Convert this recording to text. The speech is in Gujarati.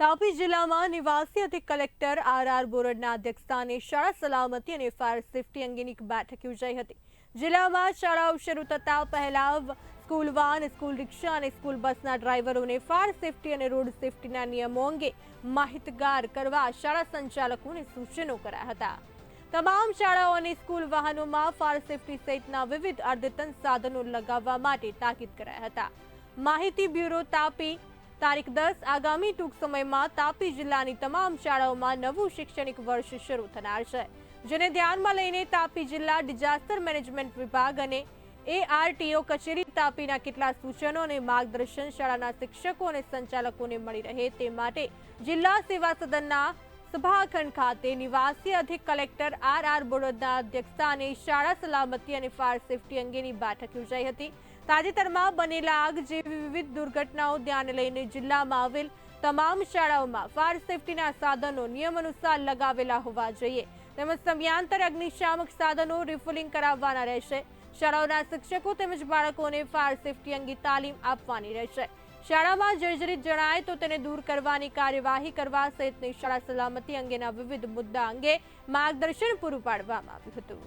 તાપી જિલ્લામાં નિવાસી અધિક કલેક્ટર આર આર બોરડના અધ્યક્ષસ્થાને શાળા સલામતી અને ફાયર સેફટી અંગેની બેઠક યોજાઈ હતી. જિલ્લામાં શાળાઓ શરૂ થતા પહેલા સ્કૂલ વાન, સ્કૂલ રિક્ષા અને સ્કૂલ બસના ડ્રાઈવરોને ફાયર સેફટી અને રોડ સેફટીના નિયમો અંગે માહિતગાર કરવા શાળા સંચાલકોને સૂચનો કરાયા હતા. તમામ શાળાઓ અને સ્કૂલ વાહનોમાં ફાયર સેફટી સહિતના વિવિધ અદ્યતન સાધનો લગાવવા માટે તાકીદ કરાયા હતા. માહિતી બ્યુરો તાપી તારીખ દસ આગામી ટૂંક સમયમાં તાપી જિલ્લાની તમામ શાળાઓમાં નવું શૈક્ષણિક વર્ષ શરૂ થનાર છે, જેને ધ્યાનમાં લઈને તાપી જિલ્લા ડિઝાસ્ટર મેનેજમેન્ટ વિભાગ અને એઆરટીઓ કચેરી તાપીના કેટલાક સૂચનો અને માર્ગદર્શન શાળાના શિક્ષકો અને સંચાલકોને મળી રહે તે માટે જિલ્લા સેવા સદનના સભાખંડ ખાતે નિવાસી અધિક કલેક્ટર આર આર બોરડના અધ્યક્ષસ્થાને શાળા સલામતી અને ફાયર સેફટી અંગેની બેઠક યોજાઈ હતી. તાજેતરમાં બનેલા આગ જેવી વિવિધ દુર્ઘટનાઓ ધ્યાને લઈને જિલ્લામાં આવેલ તમામ શાળાઓમાં ફાયર સેફટીના સાધનો નિયમ અનુસાર લગાવેલા હોવા જોઈએ. તેમજ સમયાંતર અગ્નિશામક સાધનો રિફિલિંગ કરાવવાના રહેશે. શાળાઓના શિક્ષકો તેમજ બાળકોને ફાયર સેફટી અંગે તાલીમ આપવાની રહેશે. શાળામાં જર્જરિત જણાય તો તેને દૂર કરવાની કાર્યવાહી કરવા સહિતની શાળા સલામતી અંગેના વિવિધ મુદ્દા અંગે માર્ગદર્શન પૂરું પાડવામાં આવ્યું હતું.